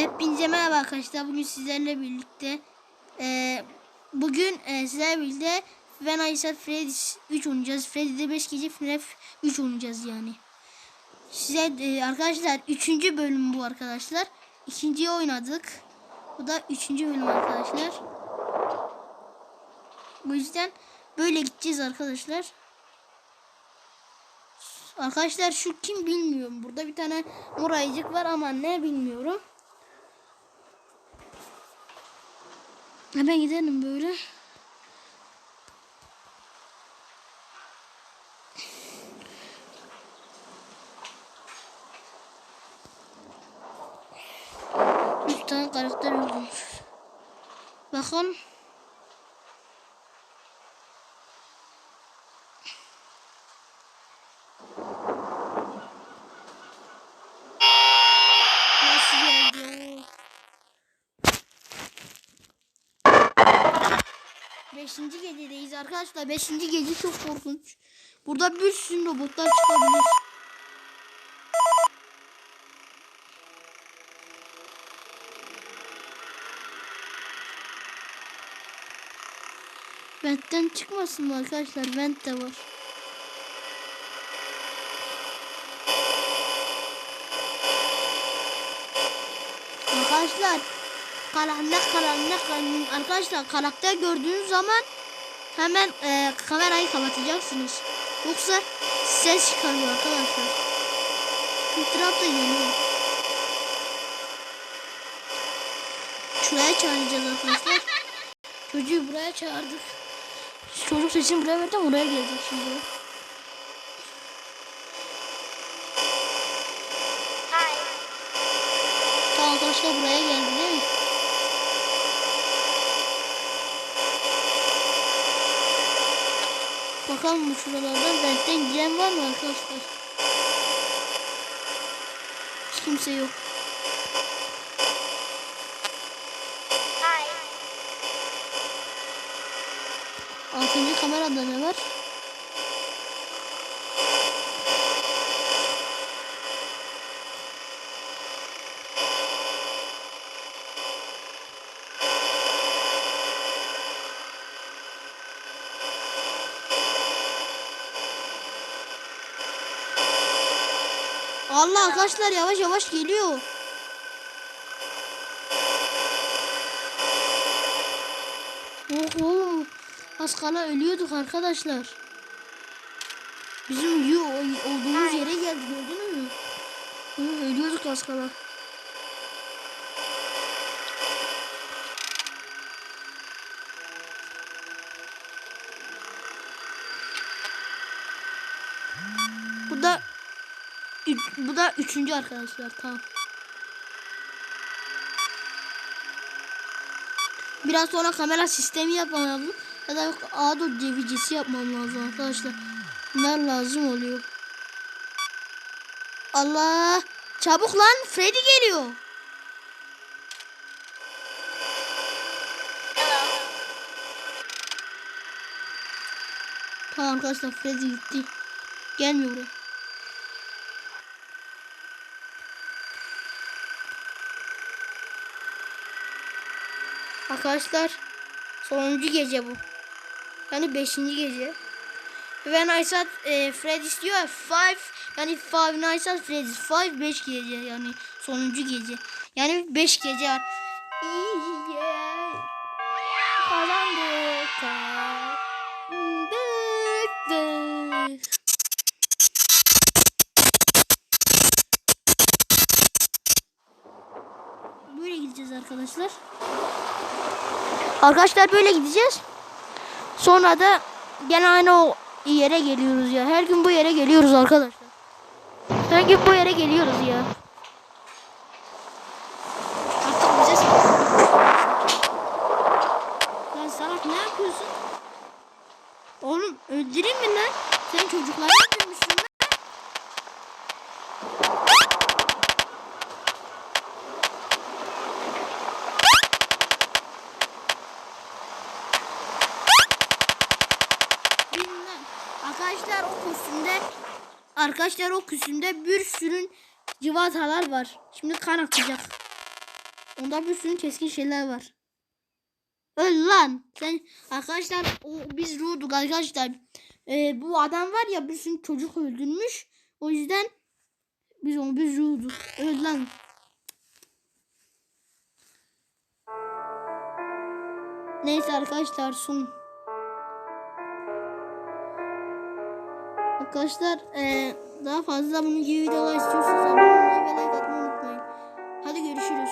Hepinize merhaba arkadaşlar. Bugün sizlerle birlikte e, bugün e, sizlerle birlikte When I Said Freddy's 3 oynayacağız. Freddy'de 5 gece FNAF 3 oynayacağız yani. Size e, arkadaşlar 3. bölüm bu arkadaşlar. İkinciyi oynadık. Bu da 3. bölüm arkadaşlar. Bu yüzden böyle gideceğiz arkadaşlar. Arkadaşlar şu kim bilmiyorum. Burada bir tane mor ayıcık var ama ne bilmiyorum. Hemen gidelim böyle. Üç tane karakter olmuş. Bakın. Nasıl geldi? Beşinci gecedeyiz arkadaşlar. Beşinci gece çok korkunç. Burada bir sürü robotlar çıkabilir. Ventten çıkmasın mı arkadaşlar? Vent de var. Arkadaşlar karanlık karanlık arkadaşlar karakter gördüğünüz zaman hemen e, kamerayı kapatacaksınız. Yoksa ses çıkarıyor arkadaşlar. İtiraf da geliyor. Şuraya çağıracağız arkadaşlar. Çocuğu buraya çağırdık. Çocuk sesini buraya verdim oraya gelecek şimdi. Tamam arkadaşlar buraya geldi Bakalım bu şuralardan bentten giren var mı arkadaşlar? Hiç kimse yok. Altıncı kamerada ne var? Allah arkadaşlar yavaş yavaş geliyor. Oh oğlum. Az kala ölüyorduk arkadaşlar. Bizim yu olduğumuz yere geldi gördünüz mü? Hı, ölüyorduk az kala. Bu da bu da üçüncü arkadaşlar tamam. Biraz sonra kamera sistemi yapmam lazım. Ya da Ado devicisi yapmam lazım arkadaşlar. Bunlar lazım oluyor. Allah! Çabuk lan Freddy geliyor. Tamam arkadaşlar Freddy gitti. Gelmiyor buraya. Arkadaşlar sonuncu gece bu. Yani beşinci gece. When I said e, Freddy's diyor five yani five nights at Freddy's five beş gece yani sonuncu gece. Yani beş gece var. Böyle gideceğiz arkadaşlar. Arkadaşlar böyle gideceğiz. Sonra da gene aynı o yere geliyoruz ya. Her gün bu yere geliyoruz arkadaşlar. Her gün bu yere geliyoruz ya. Artık bize Lan salak ne yapıyorsun? Oğlum öldüreyim mi lan? Sen çocuklara yapıyormuşsun lan. Bilmem. Arkadaşlar o kostümde arkadaşlar o kostümde bir sürü civatalar var. Şimdi kan akacak. Onda bir sürü keskin şeyler var. Öl lan. Sen arkadaşlar o, biz ruhduk arkadaşlar. Ee, bu adam var ya bir sürü çocuk öldürmüş. O yüzden biz onu biz ruhduk. Öl lan. Neyse arkadaşlar son. Arkadaşlar eee, daha fazla bunun gibi videolar istiyorsanız abone olmayı ve like atmayı unutmayın. Hadi görüşürüz.